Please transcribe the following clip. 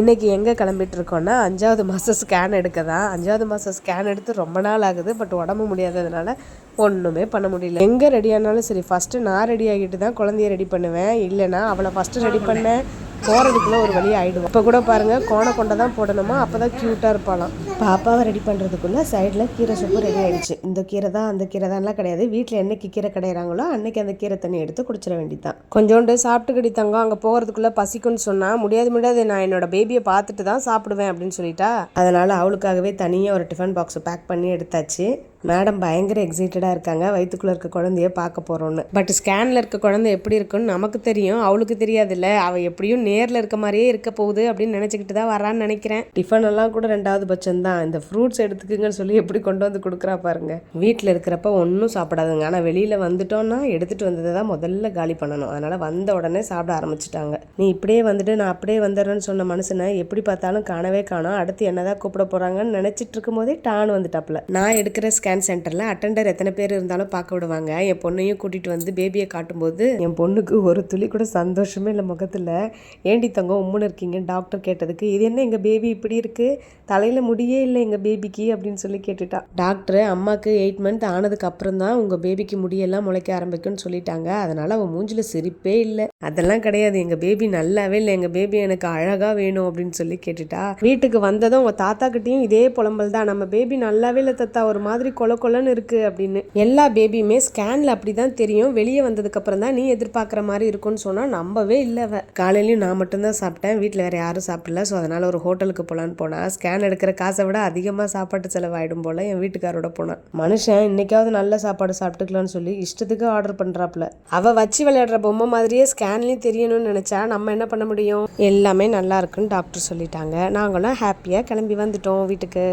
இன்றைக்கி எங்கே கிளம்பிட்டுருக்கோன்னா அஞ்சாவது மாதம் ஸ்கேன் எடுக்க தான் அஞ்சாவது மாதம் ஸ்கேன் எடுத்து ரொம்ப நாள் ஆகுது பட் உடம்பு முடியாததுனால ஒன்றுமே பண்ண முடியல. எங்கே ரெடி ஆனாலும் சரி ஃபஸ்ட்டு நான் ரெடி ஆகிட்டு தான் குழந்தைய ரெடி பண்ணுவேன். இல்லைனா அவளை ஃபஸ்ட்டு ரெடி பண்ணேன். போகிறதுக்குள்ளே ஒரு வழி ஆகிடும் இப்போ கூட பாருங்கள் கோணை கொண்டை தான் போடணுமா? அப்போ தான் க்யூட்டாக இருப்பாளாம். பாப்பாவை ரெடி பண்ணுறதுக்குள்ளே சைடில் கீரை சூப்பு ரெடி ஆகிடுச்சு இந்த கீரை தான் அந்த கீரை தான்லாம் கிடையாது. வீட்டில் என்னைக்கு கீரை கிடையிறாங்களோ அன்னைக்கு அந்த கீரை தண்ணி எடுத்து குடிச்சிட வேண்டியதான் கொஞ்சோண்டு சாப்பிட்டு தங்கம் அங்கே போகிறதுக்குள்ளே பசிக்கும்னு சொன்னால் முடியாது முடியாது நான் என்னோட பேபியை பார்த்துட்டு தான் சாப்பிடுவேன் அப்படின்னு சொல்லிட்டா. அதனால் அவளுக்காகவே தனியாக ஒரு டிஃபன் பாக்ஸ் பேக் பண்ணி எடுத்தாச்சு. மேடம் பயங்கர எக்ஸைட்டடாக இருக்காங்க. வயிற்றுக்குள்ளே இருக்க குழந்தைய பார்க்க போகிறோன்னு பட் ஸ்கேனில் இருக்க குழந்தை எப்படி இருக்குன்னு நமக்கு தெரியும். அவளுக்கு தெரியாதுல்ல. அவள் எப்படியும் நேரில் இருக்க மாதிரியே இருக்க போகுது அப்படின்னு நினச்சிக்கிட்டு தான் வரான்னு நினைக்கிறேன். டிஃபன் எல்லாம் கூட ரெண்டாவது பட்சம் தான் இந்த ஃப்ரூட்ஸ் எடுத்துக்குங்கன்னு சொல்லி எப்படி கொண்டு வந்து கொடுக்குறா பாருங்க. வீட்டில் இருக்கிறப்ப ஒன்றும் சாப்பிடாதுங்க. ஆனால் வெளியில் வந்துட்டோம்னா எடுத்துகிட்டு வந்ததை தான் முதல்ல காலி பண்ணணும். அதனால் வந்த உடனே சாப்பிட ஆரம்பிச்சிட்டாங்க. நீ இப்படியே வந்துட்டு நான் அப்படியே வந்துடுறேன்னு சொன்ன மனுஷனை எப்படி பார்த்தாலும் காணவே காணோம். அடுத்து என்னதான் கூப்பிட போகிறாங்கன்னு நினச்சிட்டு இருக்கும் போதே டான் வந்துட்டாப்புல. நான் எடுக்கிற ஸ்கேன் சென்டரில் அட்டெண்டர் எத்தனை பேர் இருந்தாலும் பார்க்க விடுவாங்க. என் பொண்ணையும் கூட்டிகிட்டு வந்து பேபியை காட்டும்போது என் பொண்ணுக்கு ஒரு துளி கூட சந்தோஷமே இல்லை முகத்தில். ஏண்டி தங்கம் உம்முன்னு இருக்கீங்க. டாக்டர் கேட்டதுக்கு இது என்ன எங்கள் பேபி இப்படி இருக்குது தலையில் முடியே இல்லை எங்கள் பேபிக்கு அப்படின்னு சொல்லி கேட்டுட்டா. டாக்டர் அம்மாவுக்கு எயிட் மந்த் ஆனதுக்கு அப்புறம் தான் உங்கள் பேபிக்கு முடியெல்லாம் முளைக்க ஆரம்பிக்கும்னு சொல்லிட்டாங்க. அதனால் அவன் மூஞ்சில் சிரிப்பே இல்லை. அதெல்லாம் கிடையாது. எங்கள் பேபி நல்லாவே இல்லை. எங்கள் பேபி எனக்கு அழகாக வேணும் அப்படின்னு சொல்லி கேட்டுட்டா. வீட்டுக்கு வந்ததும் உங்கள் தாத்தா கிட்டேயும் இதே புலம்பல் தான். நம்ம பேபி நல்லாவே இல்லை தத்தா. ஒரு மாதிரி கொல கொலன்னு இருக்குது அப்படின்னு. எல்லா பேபியுமே ஸ்கேனில் அப்படி தான் தெரியும். வெளியே வந்ததுக்கப்புறம் தான் நீ எதிர்பார்க்குற மாதிரி இருக்கும்னு சொன்னால் நம்பவே இல்லை அவ. காலையிலையும் நான் மட்டும்தான் சாப்பிட்டேன். வீட்டில் வேறு யாரும் சாப்பிடல. ஸோ அதனால் ஒரு ஹோட்டலுக்கு போகலான்னு போனால் ஸ்கேன் எடுக்கிற காசை விட அதிகமாக சாப்பாட்டு செலவாயிடும் போல் என் வீட்டுக்காரோட போனான் மனுஷன் இன்னைக்காவது நல்ல சாப்பாடு சாப்பிட்டுக்கலான்னு சொல்லி இஷ்டத்துக்கு ஆர்டர் பண்ணுறாப்புல அவள் வச்சு விளையாடுற பொம்மை மாதிரியே ஸ்கேன்லேயும் தெரியணும்னு நினச்சா நம்ம என்ன பண்ண முடியும்? எல்லாமே நல்லா இருக்குன்னு டாக்டர் சொல்லிட்டாங்க. நாங்களும் ஹாப்பியாக கிளம்பி வந்துட்டோம் வீட்டுக்கு.